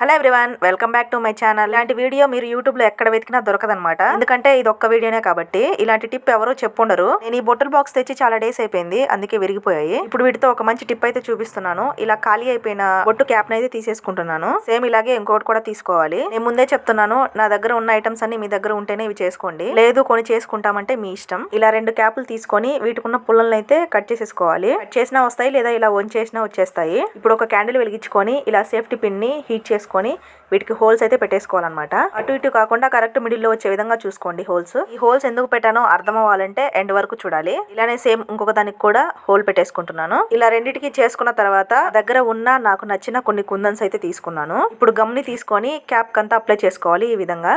Hello everyone welcome back to my channel. ఇలాంటి video మీరు యూట్యూబ్లో ఎక్కడ వెతికినా దొరకదనమాట ఎందుకంటే ఇది ఒక్క వీడియోనే కాబట్టి ఇలాంటి టిప్ ఎవరో చెప్పుండరు. నేను ఈ బొట్టల్ బాక్స్ తెచ్చి చాలా డేస్ అయిపోయింది. అందుకే విరిగిపోయాయి. ఇప్పుడు వీటితో ఒక మంచి టిప్ అయితే చూపిస్తున్నాను. ఇలా ఖాళీ అయిపోయిన బొట్టు క్యాప్ అయితే తీసేసుకుంటున్నాను. సేమ్ ఇలాగే ఇంకోటి కూడా తీసుకోవాలి. నేను ముందే చెప్తున్నాను నా దగ్గర ఉన్న ఐటమ్స్ అన్ని మీ దగ్గర ఉంటేనే ఇవి చేసుకోండి. లేదు కొని చేసుకుంటామంటే మీ ఇష్టం. ఇలా రెండు క్యాప్లు తీసుకొని వీటికి ఉన్న పుల్లలను అయితే కట్ చేసేసుకోవాలి. కట్ చేసినా వస్తాయి లేదా ఇలా వంచేసినా వచ్చేస్తాయి. ఇప్పుడు ఒక క్యాండిల్ వెలిగించుకొని ఇలా సేఫ్టీ పిన్ని హీట్ చేసుకొని వీటికి హోల్స్ అయితే పెట్టేసుకోవాలన్నమాట. అటు ఇటు కాకుండా కరెక్ట్ మిడిల్లో వచ్చే విధంగా చూసుకోండి హోల్స్. ఈ హోల్స్ ఎందుకు పెట్టానో అర్థం అవ్వాలంటే ఎండ్ వరకు చూడాలి. ఇలానే సేమ్ ఇంకొక దానికి కూడా హోల్ పెట్టేసుకుంటున్నాను. ఇలా రెండింటికి చేసుకున్న తర్వాత దగ్గర ఉన్న నాకు నచ్చిన కొన్ని కుందన్స్ అయితే తీసుకున్నాను. ఇప్పుడు గమ్ని తీసుకొని క్యాప్ కంతా అప్లై చేసుకోవాలి ఈ విధంగా.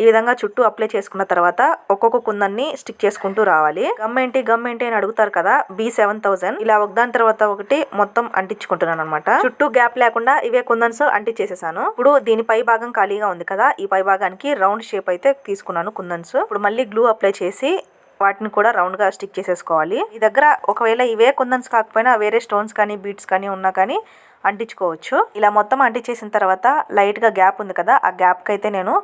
ఈ విధంగా చుట్టూ అప్లై చేసుకున్న తర్వాత ఒక్కొక్క కుందన్ని స్టిక్ చేసుకుంటూ రావాలి. గమ్ ఏంటి గమ్ ఏంటి అని అడుగుతారు కదా బి సెవెన్ థౌసండ్ ఇలా ఒకదాని తర్వాత ఒకటి మొత్తం అంటించుకుంటున్నాను అనమాట చుట్టూ గ్యాప్ లేకుండా ఇవే కుందన్స్ అంటించేసేసాను. ఇప్పుడు దీని పై భాగం ఖాళీగా ఉంది కదా ఈ పై భాగానికి రౌండ్ షేప్ అయితే తీసుకున్నాను కుందన్స్. ఇప్పుడు మళ్ళీ గ్లూ అప్లై చేసి వాటిని కూడా రౌండ్గా స్టిక్ చేసేసుకోవాలి. ఈ దగ్గర ఒకవేళ ఇవే కుందన్స్ కాకపోయినా వేరే స్టోన్స్ కానీ బీట్స్ కానీ ఉన్నా కానీ అంటించుకోవచ్చు. ఇలా మొత్తం అంటించేసిన తర్వాత లైట్గా గ్యాప్ ఉంది కదా ఆ గ్యాప్కి అయితే నేను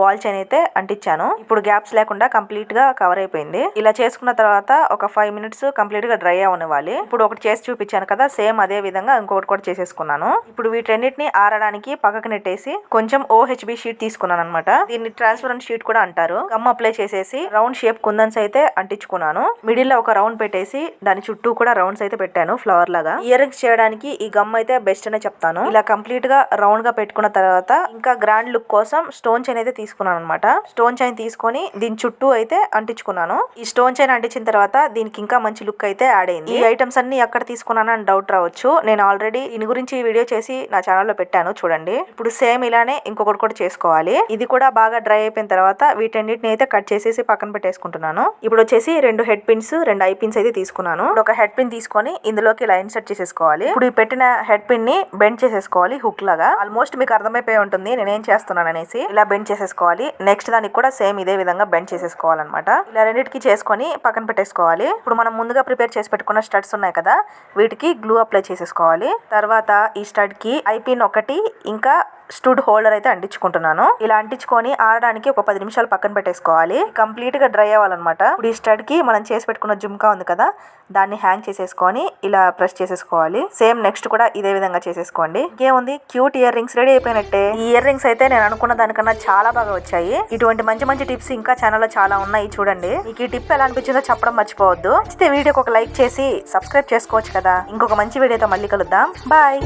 బాల్ చైన్ అయితే అంటించాను. ఇప్పుడు గ్యాప్స్ లేకుండా కంప్లీట్గా కవర్ అయిపోయింది. ఇలా చేసుకున్న తర్వాత ఒక ఫైవ్ మినిట్స్ కంప్లీట్గా డ్రై అవనివ్వాలి. ఇప్పుడు ఒకటి చేసి చూపించాను కదా సేమ్ అదే విధంగా ఇంకొకటి కూడా చేసేసుకున్నాను. ఇప్పుడు వీటన్నిటిని ఆరడానికి పక్కకు నెట్టేసి కొంచెం ఓహెచ్బి షీట్ తీసుకున్నాను అనమాట దీన్ని ట్రాన్స్పరెంట్ షీట్ కూడా అంటారు. గమ్ అప్లై చేసేసి రౌండ్ షేప్ కుందన్స్ అయితే అంటించుకున్నాను. మిడిల్లో ఒక రౌండ్ పెట్టేసి దాని చుట్టూ కూడా రౌండ్స్ అయితే పెట్టాను ఫ్లవర్ లాగా. ఇయర్ రింగ్స్ చేయడానికి ఈ గమ్ అయితే బెస్ట్ అనే చెప్తాను. ఇలా కంప్లీట్గా రౌండ్గా పెట్టుకున్న తర్వాత ఇంకా గ్రాండ్ లుక్ కోసం స్టోన్ చైన్ అయితే తీసుకున్నాను అనమాట స్టోన్ చైన్ తీసుకొని దీని చుట్టూ అయితే అంటించుకున్నాను. ఈ స్టోన్ చైన్ అంటించిన తర్వాత దీనికి ఇంకా మంచి లుక్ అయితే యాడ్ అయింది. ఈ ఐటమ్స్ అన్ని ఎక్కడ తీసుకున్నాను అని డౌట్ రావచ్చు. నేను ఆల్రెడీ దీని గురించి వీడియో చేసి నా ఛానల్లో పెట్టాను చూడండి. ఇప్పుడు సేమ్ ఇలానే ఇంకొకటి కూడా చేసుకోవాలి. ఇది కూడా బాగా డ్రై అయిపోయిన తర్వాత వీటన్నిటిని అయితే కట్ చేసేసి పక్కన పెట్టేసుకుంటున్నాను. ఇప్పుడు వచ్చేసి రెండు హెడ్ పిన్స్ రెండు ఐ పిన్స్ అయితే తీసుకున్నాను. ఒక హెడ్ పిన్ తీసుకొని ఇందులోకి ఇలా సెట్ చేసేసుకోవాలి. ఇప్పుడు ఈ పెట్టిన హెడ్ పిన్ని బెండ్ చేసేసుకోవాలి హుక్ లాగా. ఆల్మోస్ట్ మీకు అర్థమైపోయి ఉంటుంది నేనేం చేస్తున్నాను అనేసి ఇలా బెండ్ చేసేసుకోవాలి. నెక్స్ట్ దానికి కూడా సేమ్ ఇదే విధంగా బెండ్ చేసేసుకోవాలన్నమాట. ఇలా రెండింటికి చేసుకొని పక్కన పెట్టేసుకోవాలి. ఇప్పుడు మనం ముందుగా ప్రిపేర్ చేసి పెట్టుకున్న స్టడ్స్ ఉన్నాయి కదా వీటికి గ్లూ అప్లై చేసేసుకోవాలి. తర్వాత ఈ స్టడ్కి ఐపిన్ ఒకటి ఇంకా స్టూడ్ హోల్డర్ అయితే అంటించుకుంటున్నాను. ఇలా అంటించుకొని ఆడడానికి ఒక పది నిమిషాలు పక్కన పెట్టేసుకోవాలి. కంప్లీట్గా డ్రై అవ్వాలన్నమాట. ఇప్పుడు ఈ స్టడ్కి మనం చేసి పెట్టుకున్న జుమ్కా ఉంది కదా దాన్ని హ్యాంగ్ చేసేసుకొని ఇలా ప్రెస్ చేసేసుకోవాలి. సేమ్ నెక్స్ట్ కూడా ఇదే విధంగా చేసేసుకోండి. ఇంకేముంది క్యూట్ ఇయర్ రింగ్స్ రెడీ అయిపోయినట్టే. ఈ ఇయర్ రింగ్స్ అయితే నేను అనుకున్న దానికన్నా చాలా బాగా వచ్చాయి. ఇటువంటి మంచి మంచి టిప్స్ ఇంకా ఛానల్లో చాలా ఉన్నాయి చూడండి. మీకు ఈ టిప్ ఎలా అనిపించిందో చెప్పడం మర్చిపోవద్దు. నచ్చితే వీడియోకి ఒక లైక్ చేసి సబ్స్క్రైబ్ చేసుకోవచ్చు కదా. ఇంకొక మంచి వీడియోతో మళ్ళీ కలుద్దాం. బాయ్